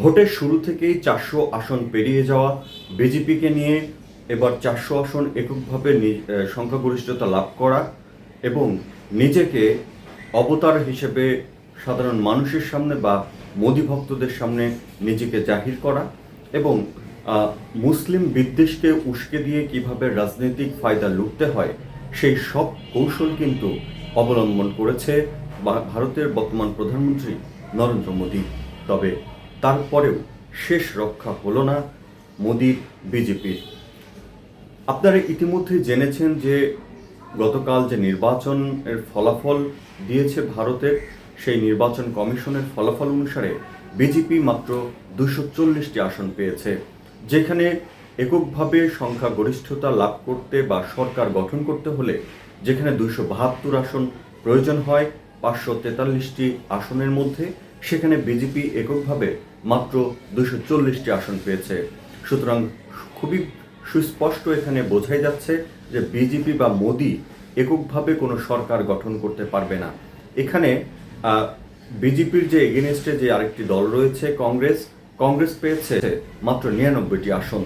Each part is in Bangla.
ভোটের শুরু থেকেই চারশো আসন পেরিয়ে যাওয়া, বিজেপিকে নিয়ে এবার চারশো আসন এককভাবে সংখ্যাগরিষ্ঠতা লাভ করা এবং নিজেকে অবতার হিসেবে সাধারণ মানুষের সামনে বা মোদি ভক্তদের সামনে নিজেকে জাহির করা এবং মুসলিম বিদ্বেষকে উস্কে দিয়ে কীভাবে রাজনৈতিক ফায়দা লুটতে হয়, সেই সব কৌশল কিন্তু অবলম্বন করেছে ভারতের বর্তমান প্রধানমন্ত্রী নরেন্দ্র মোদী। তবে তারপরেও শেষ রক্ষা হলো না মোদির বিজেপির। আপনারা ইতিমধ্যে জেনেছেন যে গতকাল যে নির্বাচনের ফলাফল দিয়েছে ভারতের, সেই নির্বাচন কমিশনের ফলাফল অনুসারে বিজেপি মাত্র দুশো চল্লিশটি আসন পেয়েছে, যেখানে এককভাবে সংখ্যাগরিষ্ঠতা লাভ করতে বা সরকার গঠন করতে হলে যেখানে দুইশো বাহাত্তর আসন প্রয়োজন হয়, পাঁচশো তেতাল্লিশটি আসনের মধ্যে সেখানে বিজেপি এককভাবে মাত্র দুশো চল্লিশটি আসন পেয়েছে। সুতরাং খুবই সুস্পষ্ট এখানে বোঝাই যাচ্ছে যে বিজেপি বা মোদি এককভাবে কোনো সরকার গঠন করতে পারবে না। এখানে বিজেপির যে এগেনস্টে যে আরেকটি দল রয়েছে, কংগ্রেস কংগ্রেস পেয়েছে মাত্র নিরানব্বইটি আসন।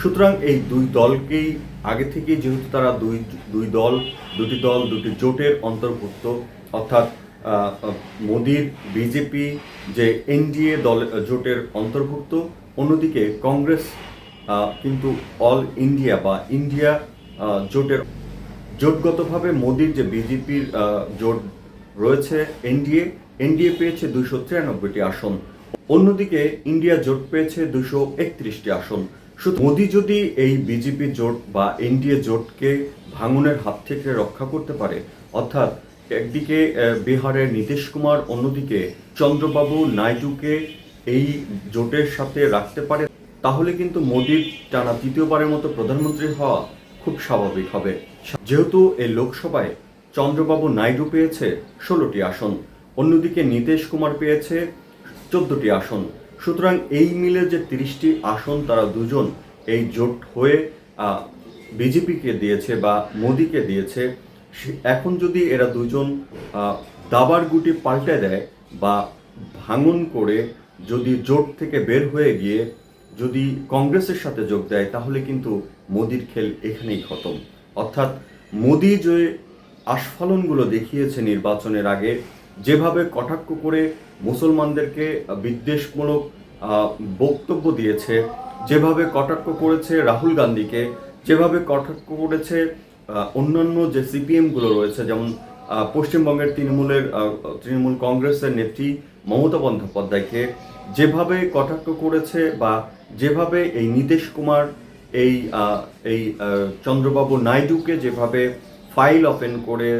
সুতরাং এই দুই দলকেই আগে থেকেই যেহেতু তারা দুই দুই দল, দুটি দল, দুটি জোটের অন্তর্ভুক্ত, অর্থাৎ মোদির বিজেপি যে এনডিএ দল জোটের অন্তর্ভুক্ত, অন্যদিকে কংগ্রেস কিন্তু অল ইন্ডিয়া বা ইন্ডিয়া জোটের জোটগতভাবে মোদির যে বিজেপির জোট রয়েছে, এনডিএ এনডিএ পেয়েছে দুশো তিরানব্বইটি আসন। অন্যদিকে ইন্ডিয়া জোট পেয়েছে দুশো একত্রিশটি আসন। শুধু মোদি যদি এই বিজেপি জোট বা এনডিএ জোটকে ভাঙনের হাত থেকে রক্ষা করতে পারে, অর্থাৎ একদিকে বিহারের নীতিশ কুমার, অন্যদিকে চন্দ্রবাবু নাইডুকে এই জোটের সাথে রাখতে পারে, তাহলে কিন্তু মোদীর টানা তৃতীয়বারের মতো প্রধানমন্ত্রী হওয়া খুব স্বাভাবিক হবে। যেহেতু এই লোকসভায় চন্দ্রবাবু নাইডু পেয়েছে ষোলোটি আসন, অন্যদিকে নীতিশ কুমার পেয়েছে চোদ্দটি আসন। সুতরাং এই মিলে যে তিরিশটি আসন তারা দুজন এই জোট হয়ে বিজেপিকে দিয়েছে বা মোদিকে দিয়েছে এখন যদি এরা দুজন দাবার গুটি পাল্টে দেয় বা ভাঙন করে যদি জোট থেকে বের হয়ে গিয়ে যদি কংগ্রেসের সাথে যোগ দেয়, তাহলে কিন্তু মোদির খেল এখানেই খতম। অর্থাৎ মোদি যে আস্ফালনগুলো দেখিয়েছে নির্বাচনের আগে, যেভাবে কটাক্ষ করে মুসলমানদেরকে বিদ্বেষমূলক বক্তব্য দিয়েছে, যেভাবে কটাক্ষ করেছে রাহুল গান্ধীকে, যেভাবে কটাক্ষ করেছে অন্যান্য যে সিপিএমগুলো রয়েছে, যেমন পশ্চিমবঙ্গের তৃণমূলের তৃণমূল কংগ্রেসের নেত্রী মমতা বন্দ্যোপাধ্যায়কে যেভাবে কটাক্ষ করেছে বা যেভাবে এই নীতিশ কুমার, এই এই চন্দ্রবাবু নাইডুকে যেভাবে ফাইল ওপেন করে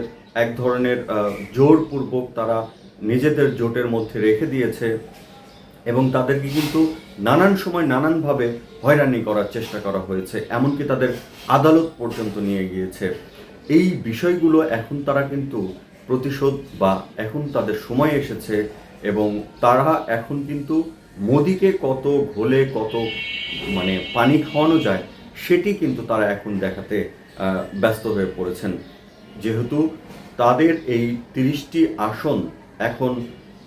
এক ধরনের জোরপূর্বক তারা নিজেদের জোটের মধ্যে রেখে দিয়েছে এবং তাদেরকে কিন্তু নানান সময় নানানভাবে হয়রানি করার চেষ্টা করা হয়েছে, এমনকি তাদের আদালত পর্যন্ত নিয়ে গিয়েছে। এই বিষয়গুলো এখন তারা কিন্তু প্রতিশোধ বা এখন তাদের সময় এসেছে এবং তারা এখন কিন্তু মোদিকে কত ঘোলে কত মানে পানি খাওয়ানো যায়, সেটি কিন্তু তারা এখন দেখাতে ব্যস্ত হয়ে পড়েছেন। যেহেতু তাদের এই তিরিশটি আসন এখন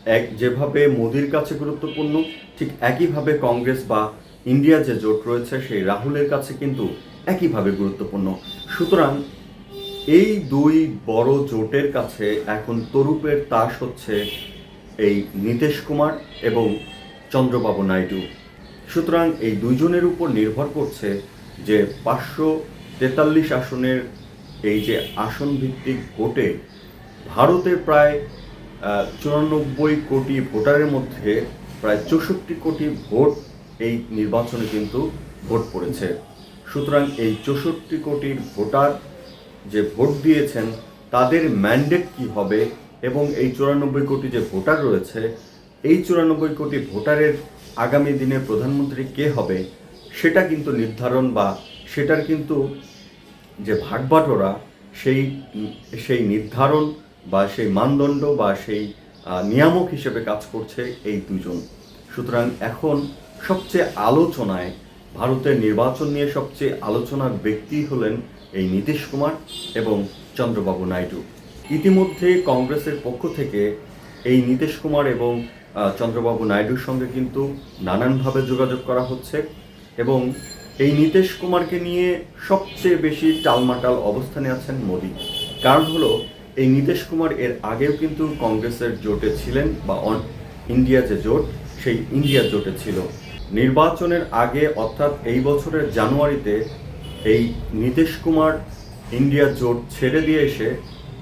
এক, যেভাবে মোদির কাছে গুরুত্বপূর্ণ, ঠিক একইভাবে কংগ্রেস বা ইন্ডিয়া যে জোট রয়েছে, সেই রাহুলের কাছে কিন্তু একইভাবে গুরুত্বপূর্ণ। সুতরাং এই দুই বড় জোটের কাছে এখন তরুপের তাস হচ্ছে এই নীতিশ কুমার এবং চন্দ্রবাবু নাইডু। সুতরাং এই দুইজনের উপর নির্ভর করছে যে পাঁচশো তেতাল্লিশ আসনের এই যে আসন ভিত্তিক ভোটে ভারতের প্রায় চুরানব্বই কোটি ভোটারের মধ্যে প্রায় চৌষট্টি কোটি ভোট এই নির্বাচনে কিন্তু ভোট পড়েছে। সুতরাং এই চৌষট্টি কোটি ভোটার যে ভোট দিয়েছেন, তাদের ম্যান্ডেট কি হবে এবং এই চুরানব্বই কোটি যে ভোটার রয়েছে, এই চুরানব্বই কোটি ভোটারের আগামী দিনে প্রধানমন্ত্রী কে হবে, সেটা কিন্তু নির্ধারণ বা সেটার কিন্তু যে ভাগবাটোরা সেই সেই নির্ধারণ বা সেই মানদণ্ড বা সেই নিয়ামক হিসেবে কাজ করছে এই দুজন। সুতরাং এখন সবচেয়ে আলোচনায় ভারতের নির্বাচন নিয়ে সবচেয়ে আলোচনার ব্যক্তি হলেন এই নীতিশ কুমার এবং চন্দ্রবাবু নাইডু। ইতিমধ্যে কংগ্রেসের পক্ষ থেকে এই নীতিশ কুমার এবং চন্দ্রবাবু নাইডুর সঙ্গে কিন্তু নানানভাবে যোগাযোগ করা হচ্ছে এবং এই নীতিশ কুমারকে নিয়ে সবচেয়ে বেশি টালমাটাল অবস্থানে আছেন মোদী। কারণ হলো এই নীতিশ কুমার এর আগেও কিন্তু কংগ্রেসের জোটে ছিলেন বা অন ইন্ডিয়া যে জোট, সেই ইন্ডিয়া জোটে ছিল। নির্বাচনের আগে অর্থাৎ এই বছরের জানুয়ারিতে এই নীতিশ কুমার ইন্ডিয়া জোট ছেড়ে দিয়ে এসে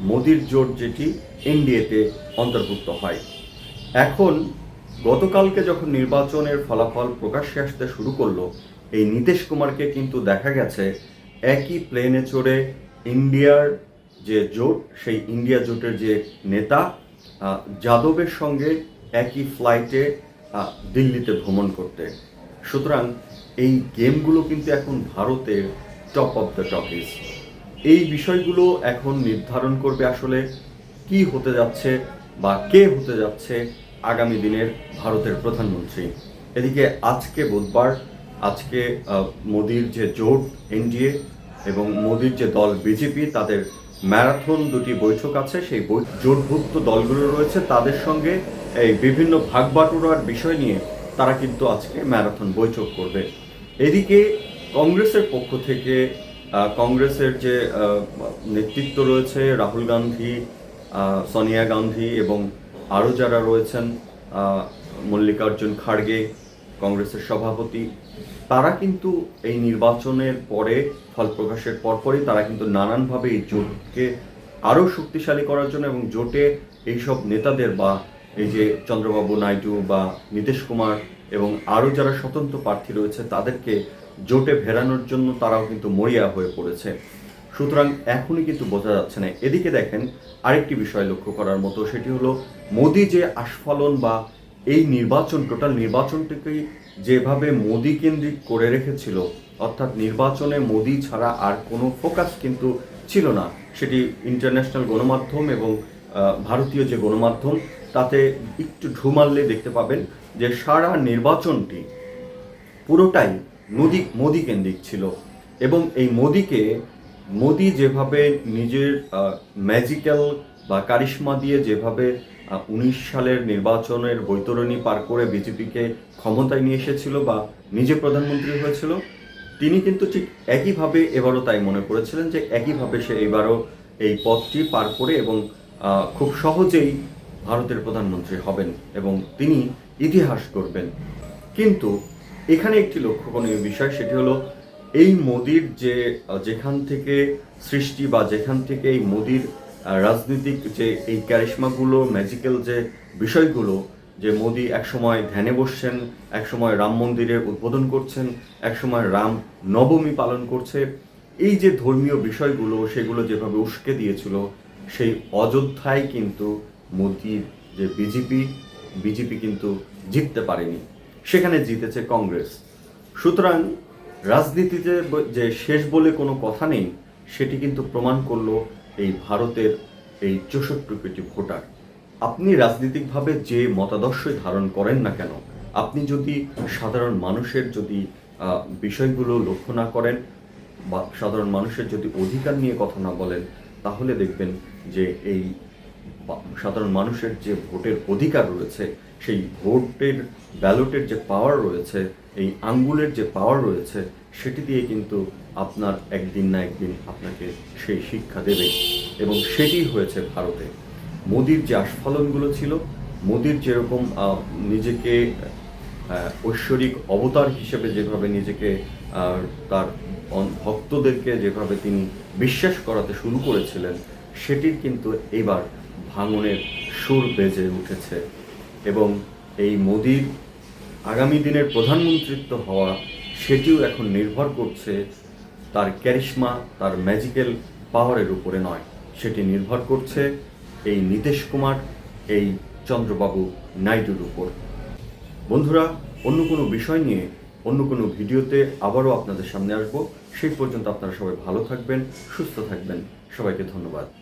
মোদির জোট যেটি এনডিএতে অন্তর্ভুক্ত হয়। এখন গতকালকে যখন নির্বাচনের ফলাফল প্রকাশ্যে আসতে শুরু করল, এই নীতিশ কুমারকে কিন্তু দেখা গেছে একই প্লেনে চড়ে ইন্ডিয়ার যে জোট, সেই ইন্ডিয়া জোটের যে নেতা যাদবের সঙ্গে একই ফ্লাইটে দিল্লিতে ভ্রমণ করতে। সুতরাং এই গেমগুলো কিন্তু এখন ভারতের টপ অফ দ্য টপিস এই বিষয়গুলো এখন নির্ধারণ করবে আসলে কি হতে যাচ্ছে বা কে হতে যাচ্ছে আগামী দিনের ভারতের প্রধানমন্ত্রী। এদিকে আজকে বুধবার, আজকে মোদির যে জোট, এনডিএ এবং মোদির যে দল, বিজেপি, তাদের ম্যারাথন দুটি বৈঠক আছে, সেই জোটভুক্ত দলগুলো রয়েছে। তাদের সঙ্গে এই বিভিন্ন ভাগবাটোয়ার বিষয় নিয়ে তারা কিন্তু আজকে ম্যারাথন বৈঠক করবে। এদিকে কংগ্রেসের পক্ষ থেকে কংগ্রেসের যে নেতৃত্ব রয়েছে, রাহুল গান্ধী সোনিয়া গান্ধী এবং আরও যারা রয়েছেন মল্লিকার্জুন খাড়গে কংগ্রেসের সভাপতি, তারা কিন্তু এই নির্বাচনের পরে, ফল প্রকাশের পরপরই তারা কিন্তু নানানভাবে এই জোটকে আরও শক্তিশালী করার জন্য এবং জোটে এইসব নেতাদের বা এই যে চন্দ্রবাবু নাইডু বা নীতিশ কুমার এবং আরও যারা স্বতন্ত্র প্রার্থী রয়েছে, তাদেরকে জোটে ফেরানোর জন্য তারাও কিন্তু মরিয়া হয়ে পড়েছে। সুতরাং এখনই কিন্তু বোঝা যাচ্ছে না। এদিকে দেখেন আরেকটি বিষয় লক্ষ্য করার মতো, সেটি হলো মোদি যে আস্ফালন বা এই নির্বাচন, টোটাল নির্বাচনটিকে যেভাবে মোদি কেন্দ্রিক করে রেখেছিল, অর্থাৎ নির্বাচনে মোদি ছাড়া আর কোনো ফোকাস কিন্তু ছিল না। সেটি ইন্টারন্যাশনাল গণমাধ্যম এবং ভারতীয় যে গণমাধ্যম, তাতে একটু ঢু মারলে দেখতে পাবেন যে সারা নির্বাচনটি পুরোটাই মোদি মোদি কেন্দ্রিক ছিল এবং এই মোদিকে, মোদি যেভাবে নিজের ম্যাজিক্যাল বা কারিশ্মা দিয়ে যেভাবে উনিশ সালের নির্বাচনের বৈতরণী পার করে বিজেপিকে ক্ষমতায় নিয়ে এসেছিল বা নিজে প্রধানমন্ত্রী হয়েছিল, তিনি কিন্তু ঠিক একইভাবে এবারও তাই মনে করেছিলেন যে একইভাবে সে এবারও এই পথটি পার করে এবং খুব সহজেই ভারতের প্রধানমন্ত্রী হবেন এবং তিনি ইতিহাস করবেন কিন্তু এখানে একটি লক্ষ্যণীয় বিষয়, সেটি হলো এই মোদির যে যেখান থেকে সৃষ্টি বা যেখান থেকে এই মোদির রাজনৈতিক যে এই ক্যারিশমাগুলো ম্যাজিক্যাল যে বিষয়গুলো, যে মোদি একসময় ধ্যানে বসছেন, একসময় রাম মন্দিরের উদ্বোধন করছেন, একসময় রাম নবমী পালন করছে, এই যে ধর্মীয় বিষয়গুলো, সেগুলো যেভাবে উস্কে দিয়েছিল, সেই অযোধ্যায় কিন্তু মোদীর যে বিজেপি বিজেপি কিন্তু জিততে পারেনি। সেখানে জিতেছে কংগ্রেস। সুতরাং রাজনীতিতে যে শেষ বলে কোনো কথা নেই, সেটি কিন্তু প্রমাণ করল এই ভারতের এই চৌষট্টি কোটি ভোটার। আপনি রাজনৈতিকভাবে যে মতাদর্শই ধারণ করেন না কেন, আপনি যদি সাধারণ মানুষের যদি বিষয়গুলো লক্ষ্য না করেন বা সাধারণ মানুষের যদি অধিকার নিয়ে কথা না বলেন, তাহলে দেখবেন যে এই সাধারণ মানুষের যে ভোটের অধিকার রয়েছে, সেই ভোটের ব্যালটের যে পাওয়ার রয়েছে, এই আঙ্গুলের যে পাওয়ার রয়েছে, সেটি দিয়ে কিন্তু আপনার একদিন না একদিন আপনাকে সেই শিক্ষা দেবে। এবং সেটি হয়েছে ভারতে। মোদির যে আস্ফালনগুলো ছিল, মোদির যেরকম নিজেকে ঐশ্বরিক অবতার হিসেবে যেভাবে নিজেকে তার ভক্তদেরকে যেভাবে তিনি বিশ্বাস করাতে শুরু করেছিলেন, সেটির কিন্তু এবার ভাঙনের সুর বেজে উঠেছে। এবং এই মোদির আগামী দিনের প্রধানমন্ত্রিত্ব হওয়া, সেটিও এখন নির্ভর করছে তার ক্যারিশমা, তার ম্যাজিক্যাল পাওয়ারের উপরে নয়। সেটি নির্ভর করছে এই নীতিশ কুমার, এই চন্দ্রবাবু নাইডুর উপর। বন্ধুরা, অন্য কোনো বিষয় নিয়ে, অন্য কোনো ভিডিওতে আবারও আপনাদের সামনে আসব। সেই পর্যন্ত আপনারা সবাই ভালো থাকবেন, সুস্থ থাকবেন। সবাইকে ধন্যবাদ।